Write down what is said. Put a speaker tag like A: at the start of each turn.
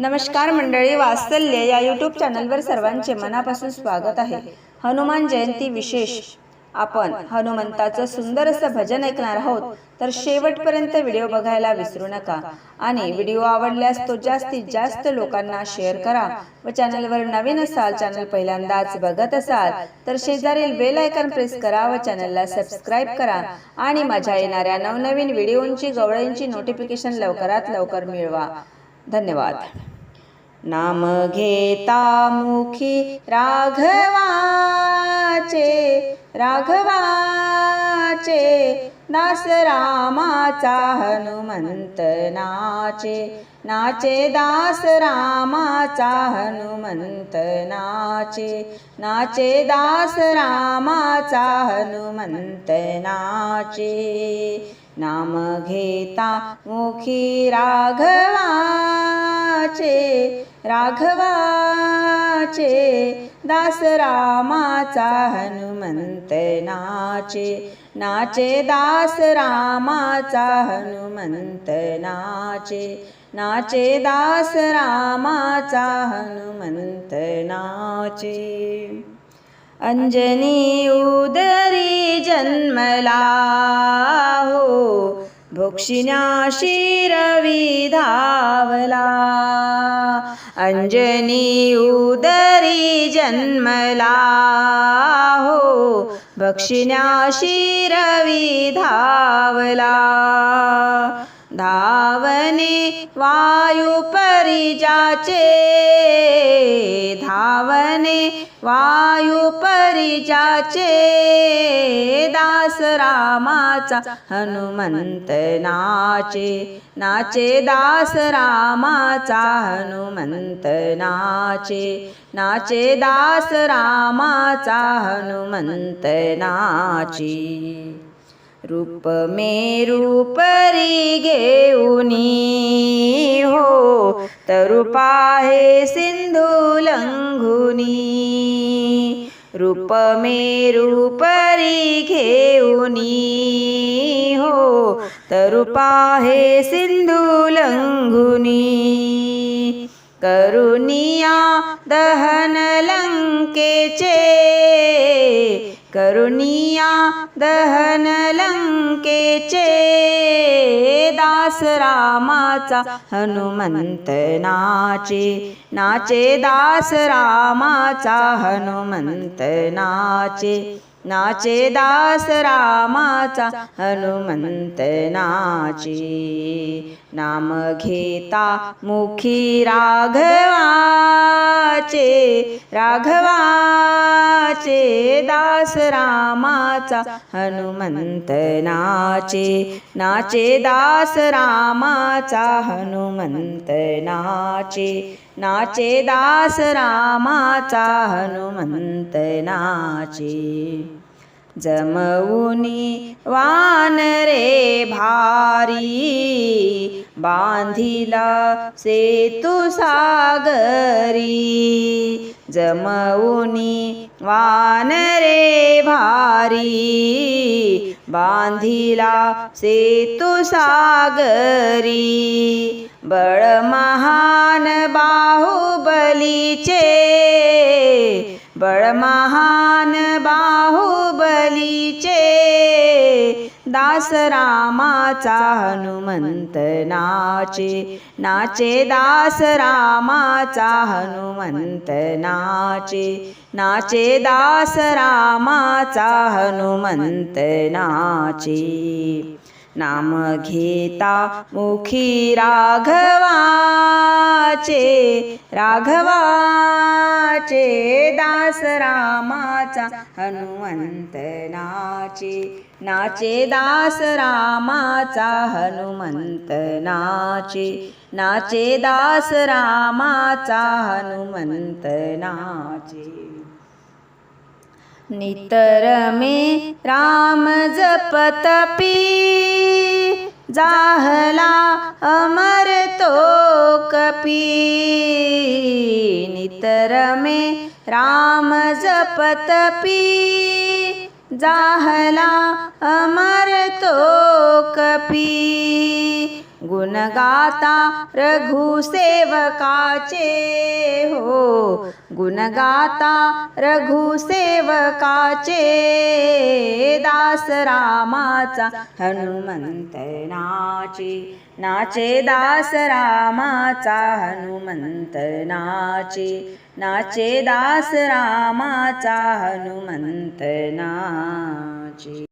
A: नमस्कार मंडळी वात्सल्य या यूट्यूब चॅनलवर सर्वांचे मनापासून स्वागत आहे. हनुमान जयंती विशेष. आपण हनुमंताचं सुंदर असं भजन ऐकणार आहोत तर शेवटपर्यंत व्हिडिओ बघायला विसरू नका. आणि व्हिडिओ आवडल्यास तो जास्तीत जास्त लोकांना शेअर करा व चॅनलवर नवीन असाल चॅनल पहिल्यांदाच बघत असाल तर शेजारील बेल आयकॉन प्रेस करा व चॅनलला सबस्क्राईब करा. आणि माझ्या येणाऱ्या नवनवीन व्हिडिओंची गवळ्यांची नोटिफिकेशन लवकरात लवकर मिळवा. धन्यवाद. नाम घेता मुखी राघवाचे राघवाचे दास रामाचा हनुमंत नाचे नाचे दास रामाचा हनुमंत नाचे नाचे दास रामाचा हनुमंत नाचे. नाम घेता मुखी राघवाचे राघवाचे दास रामाचा हनुमंत नाचे नाचे दास रामाचा हनुमंत नाचे नाचे दास रामाचा हनुमंत नाचे अंजनी उदरी जन्मला हो भोक्षिण्या शिरवी धावला. अंजनी उदरी जन्मला हो भक्षिणा शिरवी धावला. धावने वायू परिजाचे। धावने वायू परिजाचे। दास रामाचा हनुमंत नाचे। नाचे दास रामाचा हनुमंत नाचे। नाचे दास रामाचा हनुमंत नाची। रूप मे रूपरी घेऊनी हो तरुपा हे सिंधू लंघुनी रूप मे रूपरी घेऊनी हो तरुपा हे सिंधू लंघुनी करुनिया दहन लंकेचे करुनिया दहन लंकेचे दास रामाचा हनुमंत नाचे. नाचे दास रामाचा हनुमंत नाचे. नाचे दास रामाचा हनुमंत नाचे. नाम घेता मुखी राघवा. राघवाचे दास रामाचा हनुमंत नाचे. नाचे दास रामाचा हनुमंत नाचे. नाचे दास रामाचा हनुमंत नाचे. जमवुनी वानरे भारी बांधिला सेतु सागरी. जमवुनी वानरे भारी बांधिला सेतु सागरी बळ महान बाहुबलीचे बळ महान बाहुबलीचे. दास रामाचा हनुमंत नाचे. नाचे दास रामाचा हनुमंत नाचे. नाचे दास रामाचा हनुमंत नाचे. नाम घेता मुखी राघवा. राघवाचे राघवाचे दास रामाचा हनुमंत नाचे नाचे दास रामाचा हनुमंत नाचे नाचे दास रामाचा हनुमंत नाचे नितर मे राम जपतपी जाहला अमर तो नितर में राम जपतपी जाहला अमर तो कपी। गुण गाता रघुसेवकाचे हो. गुण गाता रघुसेवकाचे दास रामाचा हनुमंत नाचे. नाचे दास रामाचा हनुमंत नाचे. नाचे दास रामाचा हनुमंत नाचे.